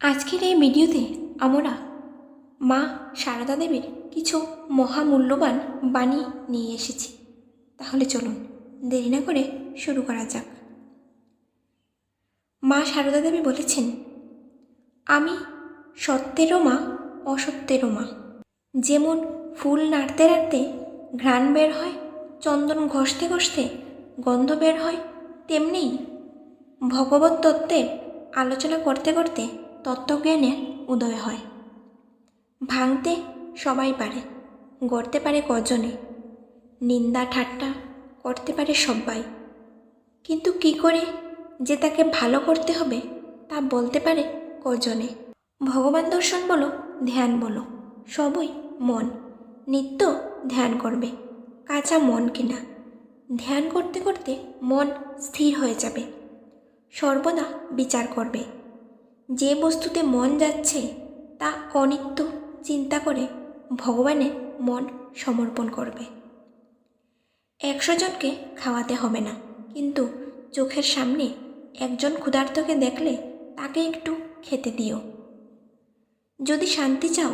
আজকের এই ভিডিওতে আমরা মা সারদা দেবীর কিছু মহামূল্যবান বাণী নিয়ে এসেছি। তাহলে চলুন, দেরি না করে শুরু করা যাক। মা সারদা দেবী বলেছেন, আমি সত্যেরও মা, অসত্যেরও মা। যেমন ফুল নাড়তে নাড়তে ঘ্রাণ বের হয়, চন্দন ঘষতে ঘষতে গন্ধ বের হয় তেমনিই ভগবত তত্ত্বের আলোচনা করতে করতে তত্ত্বজ্ঞানের উদয় হয়। ভাঙতে সবাই পারে, গড়তে পারে কজনে নিন্দা ঠাট্টা করতে পারে সবাই কিন্তু কি করে যে তাকে ভালো করতে হবে তা বলতে পারে কজনে? ভগবান দর্শন বলো, ধ্যান বলো, সবই মন। নিত্য ধ্যান করবে, কাঁচা মন কিনা। ধ্যান করতে করতে মন স্থির হয়ে যাবে। সর্বদা বিচার করবে। যে বস্তুতে মন যাচ্ছে, তা অনিত্য চিন্তা করে ভগবানের মন সমর্পণ করবে। একশো জনকে খাওয়াতে হবে না, কিন্তু চোখের সামনে একজন ক্ষুধার্তকে দেখলে তাকে একটু খেতে দিও। যদি শান্তি চাও,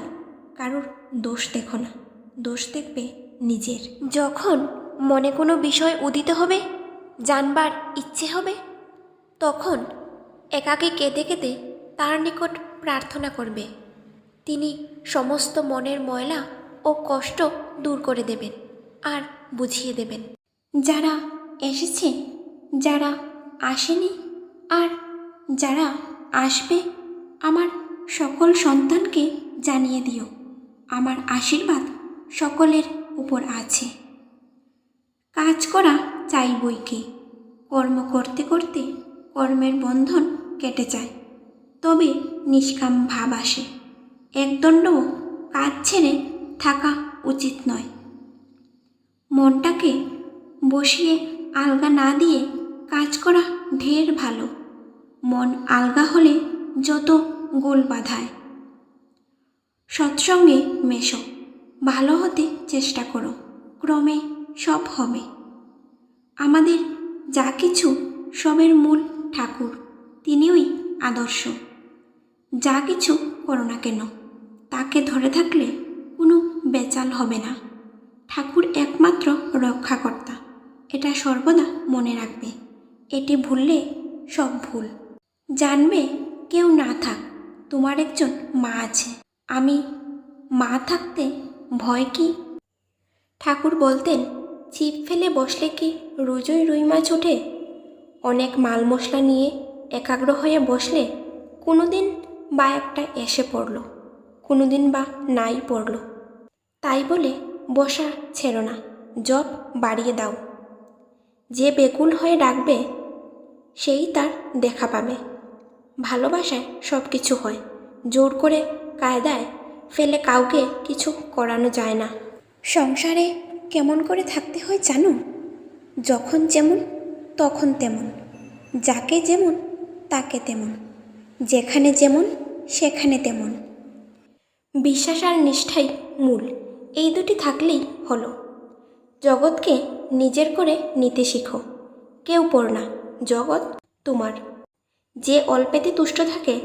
কারোর দোষ দেখো না, দোষ দেখবে নিজের। যখন মনে কোনো বিষয় উদিত হবে, জানবার ইচ্ছে হবে, তখন একাকে কেঁদে কেঁদে তার নিকট প্রার্থনা করবে। তিনি সমস্ত মনের ময়লা ও কষ্ট দূর করে দেবেন আর বুঝিয়ে দেবেন। যারা এসেছে, যারা আসেনি আর যারা আসবে, আমার সকল সন্তানকে জানিয়ে দিও। আমার আশীর্বাদ সকলের উপর আছে। কাজ করা চাই বইকে। কর্ম করতে করতে কর্মের বন্ধন কেটে যায়। তবে নিষ্কাম ভাব আসে। একদণ্ডও কাজ ছেড়ে থাকা উচিত নয়। মনটাকে বসিয়ে আলগা না দিয়ে কাজ করা ঢের ভালো। মন আলগা হলে যত গোল বাঁধায়। সৎসঙ্গে মেশো, ভালো হতে চেষ্টা করো, ক্রমে সব হবে। আমাদের যা কিছু সবের মূল ঠাকুর, তিনিই আদর্শ। যা কিছু করো না কেন, তাকে ধরে থাকলে কোনো বেচাল হবে না। ঠাকুর একমাত্র রক্ষাকর্তা, এটা সর্বদা মনে রাখবে। এটি ভুললে সব ভুল। জানবে কেউ না থাক, তোমার একজন মা আছে। আমি মা থাকতে ভয় কি? ঠাকুর বলতেন, ছিপ ফেলে বসলে কি রোজই রুই মাছ ওঠে? অনেক মাল মশলা নিয়ে একাগ্র হয়ে বসলে কোনো দিন বা একটা এসে পড়ল। কোনো দিন বা নাই পড়ল। তাই বলে বসা ছেড়ো না জব বাড়িয়ে দাও। যে বেকুল হয়ে ডাকবে, সেই তার দেখা পাবে। ভালোবাসায় সব কিছু হয়। জোর করে কায়দায় ফেলে কাউকে কিছু করানো যায় না। সংসারে কেমন করে থাকতে হয় জানো? যখন যেমন, তখন তেমন। যাকে যেমন, তাকে তেমন। যেখানে যেমন সেখানে তেমন। বিশ্বাস আর নিষ্ঠাই মূল। এই দুটি থাকলেই হলো। জগৎকে নিজের করে নিতে শিখো। কেউ পড় না, জগৎ তোমার। যে অল্পেতে তুষ্ট থাকে,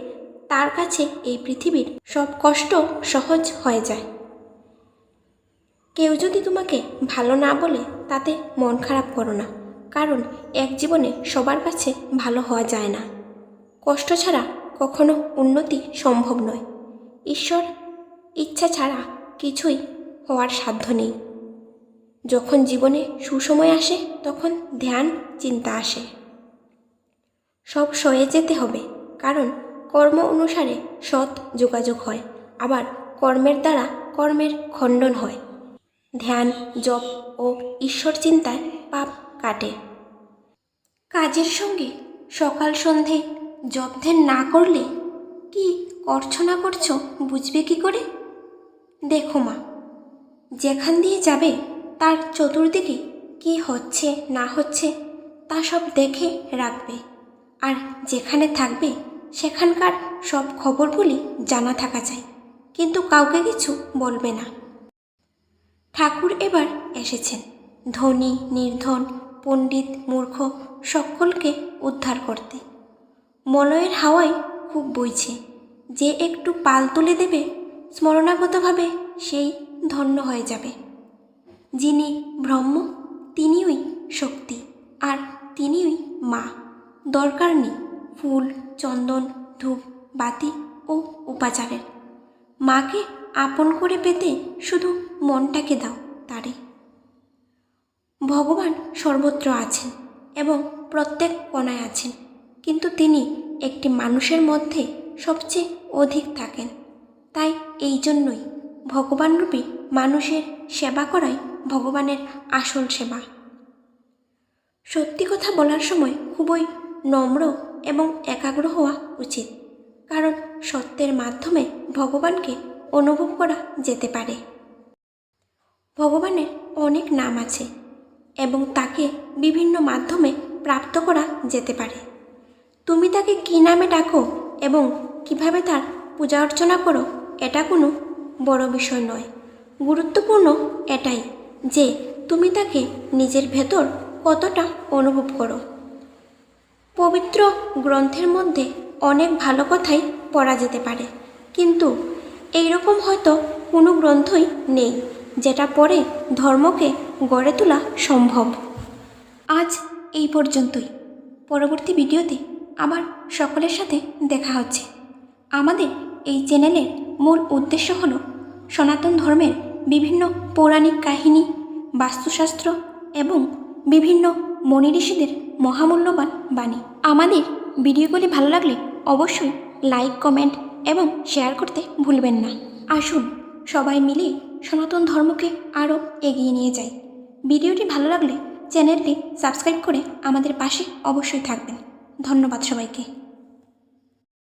তার কাছে এই পৃথিবীর সব কষ্ট সহজ হয়ে যায়। কেউ যদি তোমাকে ভালো না বলে, তাতে মন খারাপ করো না। কারণ এক জীবনে সবার কাছে ভালো হওয়া যায় না। কষ্ট ছাড়া কখনো উন্নতি সম্ভব নয়। ঈশ্বর ইচ্ছা ছাড়া কিছুই হওয়ার সাধ্য নেই। যখন জীবনে সুসময় আসে, তখন ধ্যান, চিন্তা আসে। সব সয়ে যেতে হবে, কারণ কর্ম অনুসারে সৎ যোগাযোগ হয়, আবার কর্মের দ্বারা কর্মের খণ্ডন হয়। ধ্যান, জপ ও ঈশ্বর চিন্তায় পাপ কাটে। কাজের সঙ্গে সকাল সন্ধে জপ ধ্যান না করলে কি করছ না করছ, বুঝবে কি করে? দেখো মা, যেখান দিয়ে যাবে, তার চতুর্দিকে কি হচ্ছে, না হচ্ছে, তা সব দেখে রাখবে। আর যেখানে থাকবে, সেখানকার সব খবরগুলি জানা থাকা চাই, কিন্তু কাউকে কিছু বলবে না। ঠাকুর এবার এসেছেন। ধনী, নির্ধন, পণ্ডিত, মূর্খ, সকলকে উদ্ধার করতে। মলয়ের হাওয়ায় খুব বইছে। যে একটু পাল তুলে দেবে, স্মরণাগতভাবে সেই ধন্য হয়ে যাবে। যিনি ব্রহ্ম, তিনিই শক্তি, আর তিনিই মা। দরকার নেই ফুল, চন্দন, ধূপ, বাতি ও উপাচারের। মাকে আপন করে পেতে শুধু মনটাকে দাও তারে। ভগবান সর্বত্র আছেন এবং প্রত্যেক কোণায় আছেন। কিন্তু তিনি একটি মানুষের মধ্যে সবচেয়ে অধিক থাকেন। তাই এই জন্যই ভগবানরূপী মানুষের সেবা করাই ভগবানের আসল সেবা। সত্যি কথা বলার সময় খুবই নম্র এবং একাগ্র হওয়া উচিত, কারণ সত্যের মাধ্যমে ভগবানকে অনুভব করা যেতে পারে। ভগবানের অনেক নাম আছে এবং তাকে বিভিন্ন মাধ্যমে প্রাপ্ত করা যেতে পারে। তুমি তাকে কী নামে ডাকো এবং কীভাবে তার পূজা অর্চনা করো, এটা কোনো বড় বিষয় নয়। গুরুত্বপূর্ণ এটাই যে তুমি তাকে নিজের ভেতর কতটা অনুভব করো। পবিত্র গ্রন্থের মধ্যে অনেক ভালো কথাই পড়া যেতে পারে, কিন্তু এইরকম হয়তো কোনো গ্রন্থই নেই যেটা পড়ে ধর্মকে গড়ে তোলা সম্ভব। আজ এই পর্যন্তই। পরবর্তী ভিডিওতে আবার সকলের সাথে দেখা হচ্ছে। আমাদের এই চ্যানেলের মূল উদ্দেশ্য হল সনাতন ধর্মের বিভিন্ন পৌরাণিক কাহিনী, বাস্তুশাস্ত্র এবং বিভিন্ন মনি ঋষিদের মহামূল্যবান বাণী। আমাদের ভিডিওগুলি ভালো লাগলে অবশ্যই লাইক, কমেন্ট এবং শেয়ার করতে ভুলবেন না। আসুন সবাই মিলে সনাতন ধর্মকে আরও এগিয়ে নিয়ে যাই। ভিডিওটি ভালো লাগলে চ্যানেলটি সাবস্ক্রাইব করে আমাদের পাশে অবশ্যই থাকবেন। ধন্যবাদ সবাইকে।